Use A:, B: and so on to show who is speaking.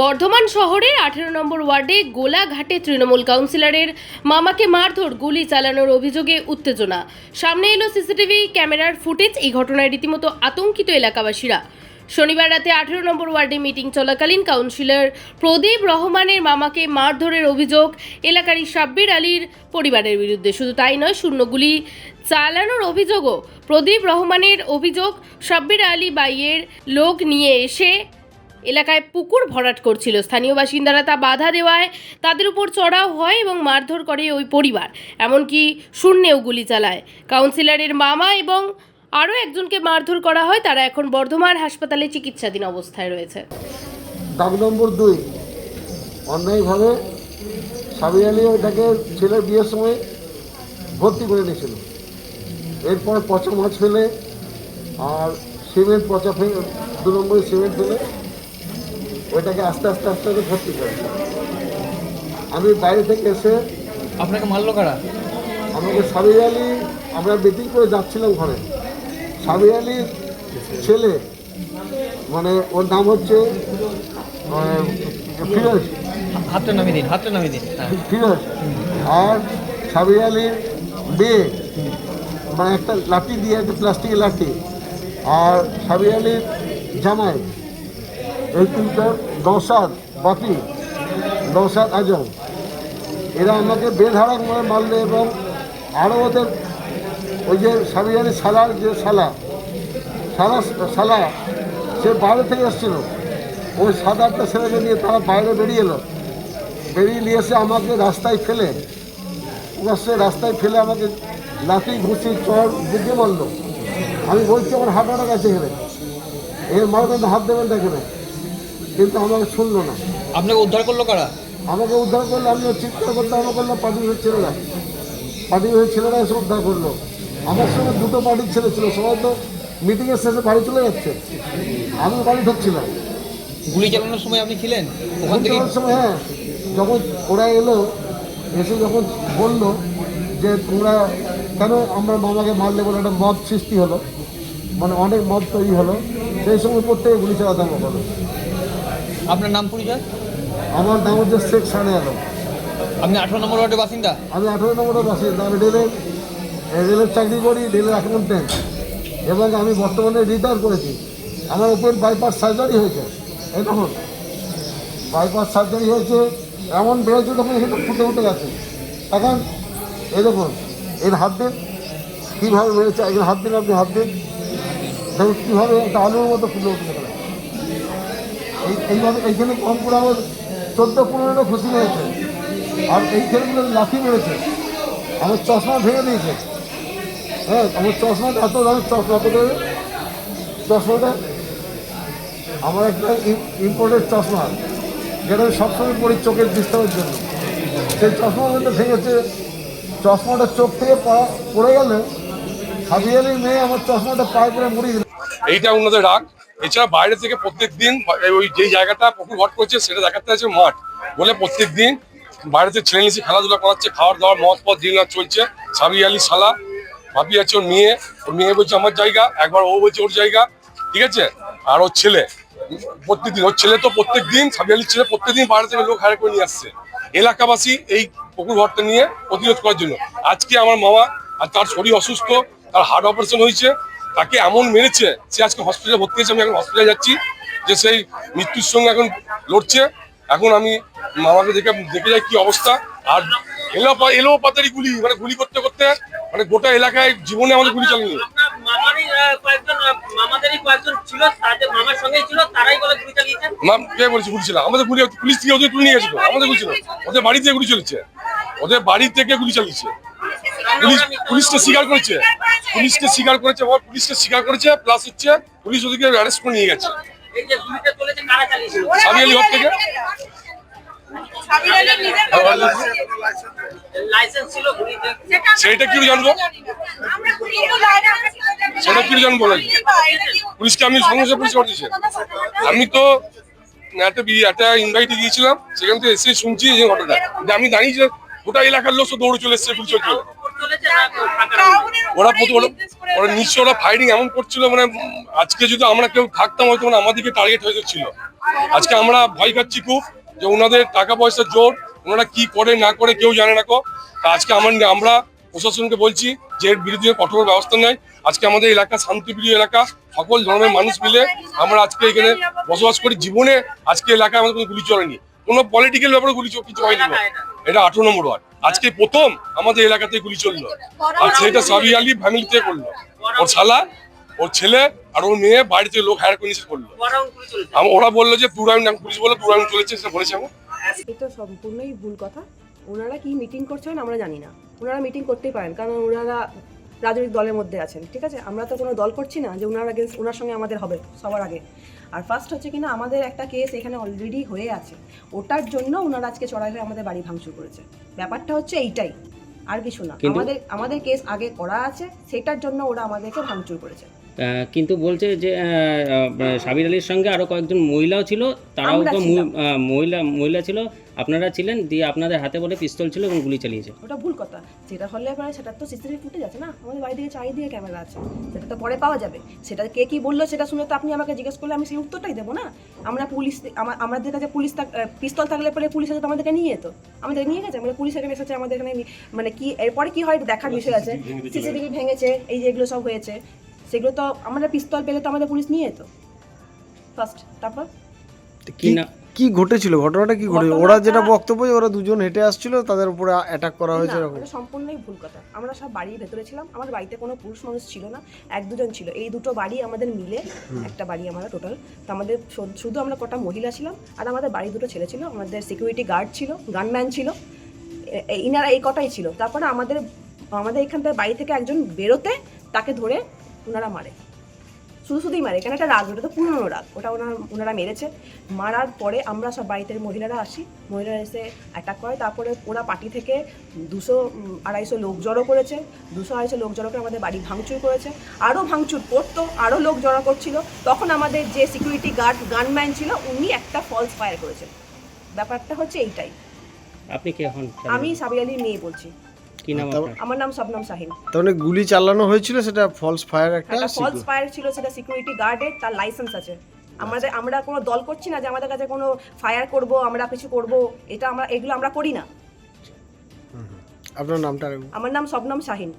A: বর্ধমান শহরে আঠেরো নম্বর ওয়ার্ডে গোলাঘাটে তৃণমূল কাউন্সিলরের মামাকে মারধর, গুলি চালানোর অভিযোগে উত্তেজনা। সামনে এলো সিসিটিভি ক্যামেরার ফুটেজ, এই ঘটনায় রীতিমতো আতঙ্কিত এলাকাবাসীরা। শনিবার রাতে আঠেরো নম্বর ওয়ার্ডে মিটিং চলাকালীন কাউন্সিলর প্রদীপ রহমানের মামাকে মারধরের অভিযোগ এলাকারই সাব্বির আলীর পরিবারের বিরুদ্ধে। শুধু তাই নয় শূন্যগুলি চালানোর অভিযোগও প্রদীপ রহমানের অভিযোগ সাব্বির আলী বাইয়ের লোক নিয়ে এসে এলাকায় পুকুর ভরাট করছিল। স্থানীয় বাসিন্দারা তা বাধা দেওয়ায় তাদের উপর চড়াও হয় এবং মারধর করে ওই পরিবার। এমনকি শূন্যেও গুলি চালায়। কাউন্সিলরের মামা এবং আরও একজনকে মারধর করা হয়। তারা এখন বর্ধমান হাসপাতালে চিকিৎসাধীন অবস্থায় রয়েছে।
B: দাগ নম্বর দুই। অন্যায়ভাবে সাবি আলী ওটাকে ছেলের বিয়ের সময় ভর্তি করে নিয়েছিল। এরপর পচা মাছ ফেলে আর সিমেন্ট পচা ফেলে, দু নম্বরে সিমেন্ট ফেলে ওইটাকে আস্তে আস্তে আস্তে আস্তে ভর্তি করে আমি বাইরে থেকে এসে
C: আপনাকে মারলো কারা?
B: আমাকে সাবি আলী আমরা মিটিং করে যাচ্ছিলাম ঘরে। সাবি আলীর ছেলে মানে ওর নাম হচ্ছে আহ, ফিরোজ।
C: হাতটা নামিয়ে দিন হাতটা নামিয়ে দিন। হ্যাঁ।
B: ফিরোজ। আর সাবি আলীর মেয়ে মানে একটা লাঠি দিয়ে একটা প্লাস্টিকের লাঠি। আর সাবি আলীর জামাই। এই তিনটা নৌসাদ বাপি নৌসাদ আজম। এরা আমাকে বেধারা করে মারলে এবং আরও ওদের ওই যে সাবি সালার যে সালা সালা সালা, সে বাইরে থেকে এসেছিল। ওই সাত আটটা ছেলেকে নিয়ে তারা বাইরে বেরিয়ে এলো। বেরিয়ে নিয়ে এসে আমাকে রাস্তায় ফেলে সে রাস্তায় ফেলে আমাকে লাঠি, ঘুষি, চর, বুকে মারলো। আমি বলছি, আমার হাত আটা গেছে এখানে। এর মারবেন হাত দেবেন এখানে। কিন্তু আমাকে শুনলো না।
C: আপনাকে উদ্ধার করল কারা?
B: আমাকে উদ্ধার করল আমি চিৎকার করতে আমাকে করলাম পার্টির হয়ে ছেলেরা। হয়ে ছেলেরা এসে উদ্ধার করল। আমার সঙ্গে দুটো পার্টির ছেলে ছিল সবাই তো মিটিংয়ের শেষে বাড়ি চলে যাচ্ছে। আমি বাড়ি ঢুকছিলাম।
C: গুলি চালানোর সময় আপনি ছিলেন? ওখান থেকে?
B: সময় হ্যাঁ। যখন ওরা এলো এসে যখন বলল যে তোমরা কেন আমরা মামাকে মারলে বলে একটা মদ সৃষ্টি হলো মানে অনেক মদ তৈরি হলো সেই সময় প্রত্যেকে গুলি চালাতে হবে বলো
C: আপনার নাম পরিচয়?
B: আমার নাম হচ্ছে শেখ সানে আলম।
C: আপনি আঠারো নম্বর ওয়ার্ডের বাসিন্দা?
B: আমি আঠেরো নম্বরের বাসিন্দা। আমি রেলের রেলের চাকরি করি রেলের অ্যাকাউন্টেন্ট এবং আমি বর্তমানে রিটায়ার করেছি। আমার উপর বাইপাস সার্জারি হয়েছে। এই দেখুন বাইপাস সার্জারি হয়েছে এমন বেড়েছে তখন এখানে ফুটে উঠে গেছে। এখন এই দেখুন এর হাত দিন কীভাবে বেড়েছে এখানে হাত দিন আপনি হাত দিন দেখুন কীভাবে একটা আলুর মতো ফুলে উঠে এইখানে কম করে আমার চোদ্দ পনেরোটা খুশি হয়েছে আর এই ছেলেগুলো লাঠি মেরেছে। আমার চশমা ভেঙে দিয়েছে। হ্যাঁ আমার চশমাটা এত দামের চশমা দেবে চশমাটা? আমার একটা ইম্পোর্টেড চশমা। যেটা আমি সবসময় পড়ি চোখের ডিস্টার্বের জন্য। সেই চশমা মধ্যে ভেঙেছে, চশমাটা চোখ থেকে পড়া গেলে হাবিয়ালির মেয়ে আমার চশমাটা পায়ে করে মুড়িয়ে দিল।
D: এইটা ওনাদের রাগ? এছাড়া বাইরে থেকে প্রত্যেক দিন ওই যে জায়গাটা পুকুর ঘট করছে, সেটা দেখাতে আছে মাঠ। বলে প্রত্যেক দিন বাইরে থেকে ছেলে নিচে খেলাধুলা করাচ্ছে, খাওয়ার দাওয়ার মদ পথ দিন চলছে। সাবি আলী সালা ভাবি আছে ওর মেয়ে ওর মেয়ে বলছে আমার জায়গা, একবার ও বলছে ওর জায়গা, ঠিক আছে? আর ওর ছেলে, প্রত্যেকদিন, ওর ছেলে তো প্রত্যেক দিন সাবি আলীর ছেলে প্রত্যেক দিন বাইরে থেকে লোক হায়ার করে নিয়ে আসছে। এলাকাবাসী এই পুকুর ঘরটা নিয়ে প্রতিরোধ করার জন্য। আজকে আমার মামা আর তার শরীর অসুস্থ, তার হার্ট অপারেশন হয়েছে তাকে এমন মেরেছে সে আজকে হসপিটালে ভর্তি হয়েছে আমি এখন হসপিটালে যাচ্ছি যে সেই মৃত্যুর সঙ্গে এখন লড়ছে। এখন আমি মামাকে দেখে দেখে যাই কি অবস্থা। আর এলো এলো পাতারি গুলি মানে গুলি করতে করতে মানে গোটা এলাকায় জীবনে আমাদের গুলি চালিয়ে আমাদের পুলিশ থেকে ওদের তুলে নিয়ে গেছিল আমাদের গুলি ছিল। ওদের বাড়ি থেকে গুলি চলেছে। ওদের বাড়ি থেকে গুলি চালিয়েছে? পুলিশ পুলিশকে স্বীকার করেছে। পুলিশকে স্বীকার করেছে আবার পুলিশকে স্বীকার করেছে প্লাস হচ্ছে পুলিশ ওদেরকে অ্যারেস্ট করে নিয়ে গেছে।
E: এই যে গুলিটা চলেছে কারা চালিয়েছিল
D: সাবি আলী ঘর থেকে? সেইটা কি জানব? সেটা কি জানব পুলিশকে আমি সঙ্গে পুলিশ পাঠিয়েছি। আমি তো একটা একটা ইনভাইটে গিয়েছিলাম সেখান থেকে এসে শুনছি যে ঘটনা আমি জানি যে গোটা এলাকার লোক দৌড়ে চলে এসছে পুলিশ চলে ওরা প্রথম ওরা নিশ্চয় ওরা ফাইটিং এমন করছিল মানে আজকে যদি আমরা কেউ থাকতাম, হয়তো মানে আমাদেরকে টার্গেট হয়ে ছিল আজকে আমরা ভয় খাচ্ছি খুব যে ওনাদের টাকা পয়সার জোর, ওনারা কি করে, না করে, কেউ জানে না কো। তা আজকে আমার আমরা প্রশাসনকে বলছি যে এর বিরুদ্ধে কঠোর ব্যবস্থা নেয় আজকে আমাদের এলাকা, শান্তিপ্রিয় এলাকা, সকল ধর্মের মানুষ মিলে আমরা আজকে এখানে বসবাস করি। জীবনে আজকে এলাকায় আমাদের কোনো গুলি চলেনি। কোনো পলিটিক্যাল ব্যাপারে গুলি কিছু হয়নি এটা আঠারো নম্বর ওয়ার্ড। আজকে প্রথম আমাদের এলাকাতে গুলি চলল। আর সেটা সাবি আলী ফ্যামিলি থেকে করল। ওর শালা ওর ছেলে আর ওর মেয়ে বাড়িতে লোক হায়ার করে নিয়ে করল। ওরা বলল যে টু রাউন্ড পুলিশ বলল টু রাউন্ড চলেছে সেটা বলেছে আমার
F: এটা সম্পূর্ণই ভুল কথা। ওনারা কি মিটিং করছেন আমরা জানি না। ওনারা মিটিং করতেই পারেন কারণ ওনারা রাজনৈতিক দলের মধ্যে আছেন ঠিক আছে? আমরা তো কোনো দল করছি না যে ওনার আগে ওনার সঙ্গে আমাদের হবে সবার আগে। আর ফার্স্ট হচ্ছে কিনা আমাদের একটা কেস এখানে অলরেডি হয়ে আছে। ওটার জন্য ওনারা আজকে চড়াই হয়ে আমাদের বাড়ি ভাঙচুর করেছে। ব্যাপারটা হচ্ছে এইটাই আর কিছু না। আমাদের আমাদের কেস আগে করা আছে সেটার জন্য ওরা আমাদেরকে ভাঙচুর করেছে।
G: কিন্তু বলছে যে সাবির আলীর সঙ্গে আরও কয়েকজন মহিলাও ছিল তারাও মহিলা মহিলা ছিল। আপনারা ছিলেন দিয়ে আপনাদের হাতে বলে পিস্তল ছিল এবং গুলি চালিয়েছে।
F: ওটা ভুল কথা। যেটা হলে পরে সেটা তো সিসিটিভি ফুটেজ আছে না? আমাদের বাড়ি থেকে চাই দিয়ে ক্যামেরা আছে। সেটা তো পরে পাওয়া যাবে। সেটা কে কি বলল সেটা শুনে তো আপনি আমাকে জিজ্ঞেস করলে আমি সেই উত্তরটাই দেবো না? আমরা পুলিশ আমা- আমাদের কাছে পুলিশ থাক- পিস্তল থাকলে পরে পুলিশ এসে তো আমাদেরকে নিয়ে যেত। আমাদের নিয়ে গেছে? মানে পুলিশ এখানে এসেছে আমাদের এখানে মানে কি এরপরে কি হয় দেখার বিষয় আছে। সিসিটিভি ভেঙেছে। এই যে এগুলো সব হয়েছে। সেগুলো তো আমাদের পিস্তল পেলে তো আমাদের পুলিশ নিয়ে যেত। ফার্স্ট তারপর?
G: কি না
H: কি ঘটেছিল? ঘটনাটা কি ঘটেছিল? ওরা যেটা বক্তব্য যে ওরা দুজন হেঁটে আসছিল তাদের উপরে অ্যাটাক করা হয়েছে এরকম।
F: সম্পূর্ণই ভুল কথা। আমরা সব বাড়ির ভেতরে ছিলাম। আমার বাড়িতে কোনো পুরুষ মানুষ ছিল না এক দুজন ছিল। এই দুটো বাড়ি আমাদের মিলে একটা বাড়ি আমরা টোটাল তো আমাদের শুধু আমরা কটা মহিলা ছিলাম আর আমাদের বাড়ি দুটো ছেলে ছিল। আমাদের সিকিউরিটি গার্ড ছিল গানম্যান ছিল। ইনারা এই কটাই ছিল। তারপরে আমাদের আমাদের এখান থেকে বাড়ি থেকে একজন বেরোতে তাকে ধরে ওনারা মারে। শুধু শুধুই মারে এখানে একটা রাগ ওটা তো পুরনো রাগ ওটা ওনারা ওনারা মেরেছে। মারার পরে আমরা সব বাড়িতে মহিলারা আসি মহিলারা এসে অ্যাটাক করে তারপরে ওরা পার্টি থেকে দুশো আড়াইশো লোক জড়ো করেছে দুশো আড়াইশো লোক জড়ো করে আমাদের বাড়ি ভাঙচুর করেছে। আরও ভাঙচুর করতো আরও লোক জড়ো করছিল। তখন আমাদের যে সিকিউরিটি গার্ড গানম্যান ছিল উনি একটা ফলস ফায়ার করেছেন ব্যাপারটা হচ্ছে এইটাই।
G: আপনি কে হন?
F: আমি সাবি আলীর মেয়ে বলছি।
G: কি নাম আপনার?
F: আমার নাম শবনম সাহিন
H: তার মানে গুলি চালানো হয়েছিল? সেটা ফলস ফায়ার একটা
F: একটা ফলস ফায়ার ছিল সেটা সিকিউরিটি গার্ডের তার লাইসেন্স আছে। আমাদের আমরা কোনো দল করছি না যে আমাদের কাছে কোনো ফায়ার করব আমরা কিছু করব এটা আমরা এগুলো আমরা করি না।
H: আপনার নামটা
F: আমার নাম শবনম শাহিন।